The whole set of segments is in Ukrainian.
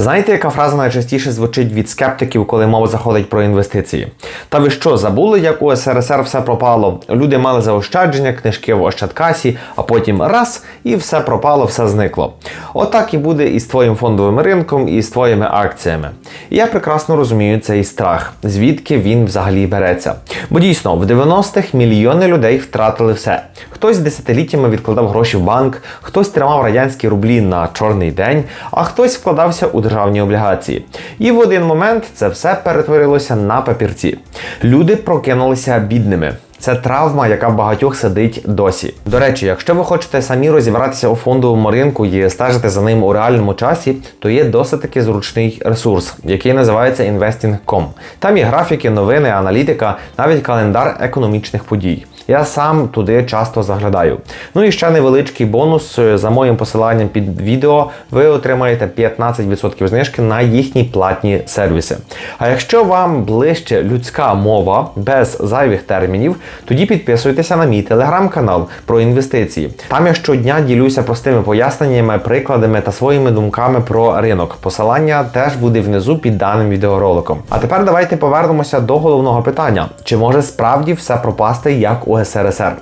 Знаєте, яка фраза найчастіше звучить від скептиків, коли мова заходить про інвестиції? Та ви що, забули, як у СРСР все пропало? Люди мали заощадження, книжки в Ощадкасі, а потім раз і все пропало, все зникло. Отак і буде і з твоїм фондовим ринком, і з твоїми акціями. І я прекрасно розумію цей страх, звідки він взагалі береться. Бо дійсно, в 90-х мільйони людей втратили все. Хтось десятиліттями відкладав гроші в банк, хтось тримав радянські рублі на чорний день, а хтось вкладався у державні облігації. І в один момент це все перетворилося на папірці. Люди прокинулися бідними. Це травма, яка багатьох сидить досі. До речі, якщо ви хочете самі розібратися у фондовому ринку і стежити за ним у реальному часі, то є досить таки зручний ресурс, який називається Investing.com. Там є графіки, новини, аналітика, навіть календар економічних подій. Я сам туди часто заглядаю. Ну і ще невеличкий бонус за моїм посиланням під відео. Ви отримаєте 15% знижки на їхні платні сервіси. А якщо вам ближче людська мова без зайвих термінів, тоді підписуйтеся на мій телеграм-канал про інвестиції. Там я щодня ділюся простими поясненнями, прикладами та своїми думками про ринок. Посилання теж буде внизу під даним відеороликом. А тепер давайте повернемося до головного питання: чи може справді все пропасти як у СРСР?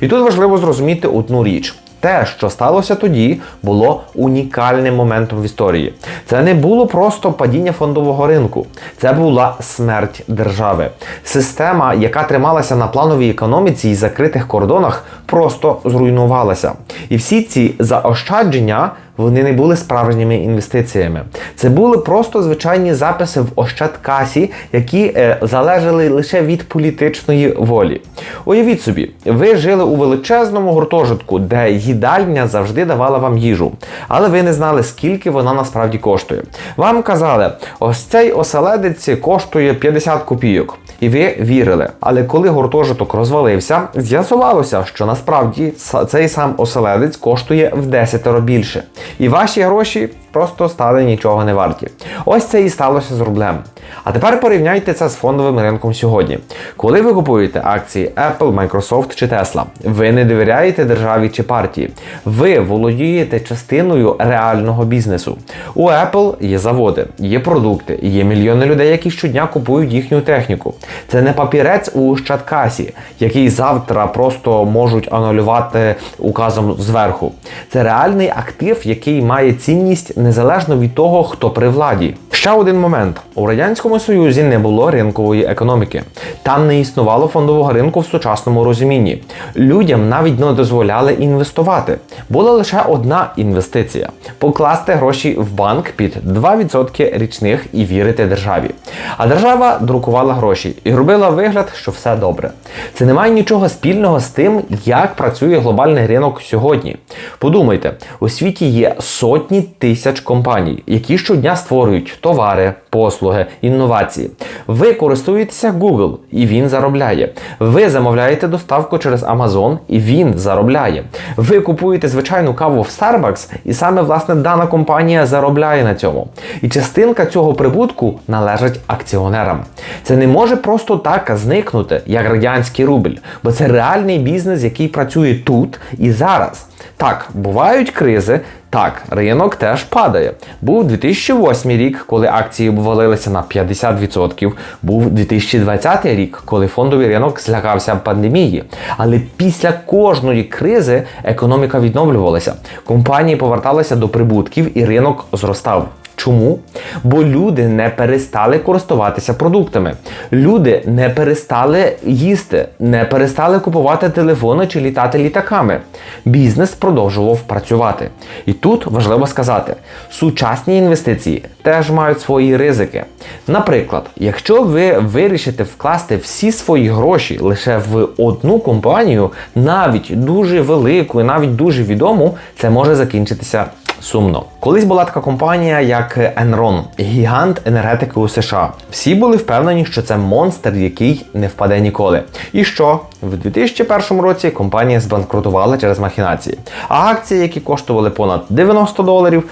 І тут важливо зрозуміти одну річ. Те, що сталося тоді, було унікальним моментом в історії. Це не було просто падіння фондового ринку, це була смерть держави. Система, яка трималася на плановій економіці і закритих кордонах, просто зруйнувалася. І всі ці заощадження. Вони не були справжніми інвестиціями. Це були просто звичайні записи в Ощадкасі, які е, залежали лише від політичної волі. Уявіть собі, ви жили у величезному гуртожитку, де їдальня завжди давала вам їжу, але ви не знали, скільки вона насправді коштує. Вам казали, ось цей оселедець коштує 50 копійок. І ви вірили. Але коли гуртожиток розвалився, з'ясувалося, що насправді цей сам оселедець коштує в 10 більше. І ваші гроші просто стали нічого не варті. Ось це і сталося з рублем. А тепер порівняйте це з фондовим ринком сьогодні. Коли ви купуєте акції Apple, Microsoft чи Tesla, ви не довіряєте державі чи партії. Ви володієте частиною реального бізнесу. У Apple є заводи, є продукти, є мільйони людей, які щодня купують їхню техніку. Це не папірець у Щадкасі, який завтра просто можуть анулювати указом зверху. Це реальний актив, який має цінність незалежно від того, хто при владі. Ще один момент: у радянському союзі не було ринкової економіки. Там не існувало фондового ринку в сучасному розумінні. Людям навіть не дозволяли інвестувати. Була лише одна інвестиція: покласти гроші в банк під 2% річних і вірити державі. А держава друкувала гроші і робила вигляд, що все добре. Це не має нічого спільного з тим, як працює глобальний ринок сьогодні. Подумайте, у світі є сотні тисяч компаній, які щодня створюють товари, послуги, інновації. Ви користуєтеся Google і він заробляє. Ви замовляєте доставку через Amazon і він заробляє. Ви купуєте звичайну каву в Starbucks, і саме власне дана компанія заробляє на цьому. І частинка цього прибутку належить акціонерам. Це не може просто так зникнути, як радянський рубль, бо це реальний бізнес, який працює тут і зараз. Так, бувають кризи. Так, ринок теж падає. Був 2008 рік, коли акції обвалилися на 50%. Був 2020 рік, коли фондовий ринок злякався пандемії. Але після кожної кризи економіка відновлювалася. Компанії поверталися до прибутків і ринок зростав. Чому? Бо люди не перестали користуватися продуктами. Люди не перестали їсти, не перестали купувати телефони чи літати літаками. Бізнес продовжував працювати. І тут важливо сказати: сучасні інвестиції теж мають свої ризики. Наприклад, якщо ви вирішите вкласти всі свої гроші лише в одну компанію, навіть дуже велику і навіть дуже відому, це може закінчитися сумно. Колись була така компанія, як Enron, гігант енергетики у США. Всі були впевнені, що це монстр, який не впаде ніколи. І що? В 2001 році компанія збанкрутувала через махінації, а акції, які коштували понад 90 доларів,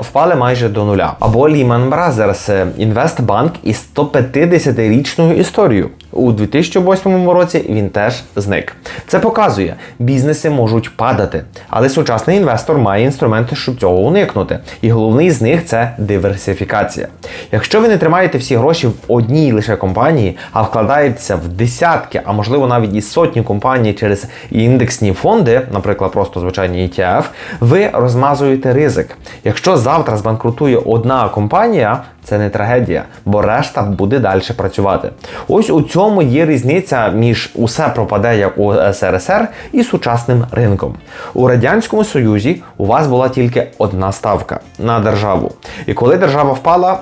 впали майже до нуля. Або Lehman Brothers інвестбанк із 150-річною історією. У 2008 році він теж зник. Це показує, бізнеси можуть падати, але сучасний інвестор має інструменти, щоб цього уникнути. І головний з них це диверсифікація. Якщо ви не тримаєте всі гроші в одній лише компанії, а вкладаєтеся в десятки, а можливо навіть і сотні компаній через індексні фонди, наприклад, просто звичайні ETF, ви розмазуєте ризик. Якщо завтра збанкрутує одна компанія, це не трагедія, бо решта буде далі працювати. Ось у цьому є різниця між усе пропаде як у СРСР і сучасним ринком. У радянському союзі у вас була тільки одна ставка на державу. І коли держава впала,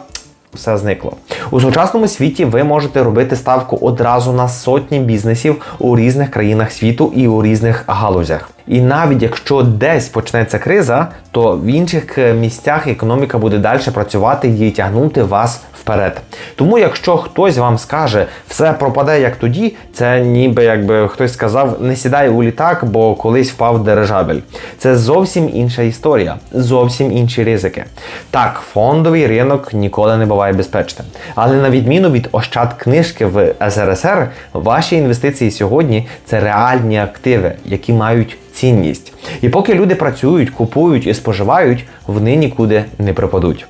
все зникло. У сучасному світі ви можете робити ставку одразу на сотні бізнесів у різних країнах світу і у різних галузях. І навіть якщо десь почнеться криза, то в інших е, місцях економіка буде далі працювати і тягнути вас вперед. Тому, якщо хтось вам скаже, все пропаде як тоді, це ніби якби хтось сказав, не сідай у літак, бо колись впав дирижабель. Це зовсім інша історія, зовсім інші ризики. Так, фондовий ринок ніколи не буває безпечним. Але на відміну від ощад книжки в СРСР, ваші інвестиції сьогодні це реальні активи, які мають цінність. І поки люди працюють, купують і споживають, вони нікуди не пропадуть.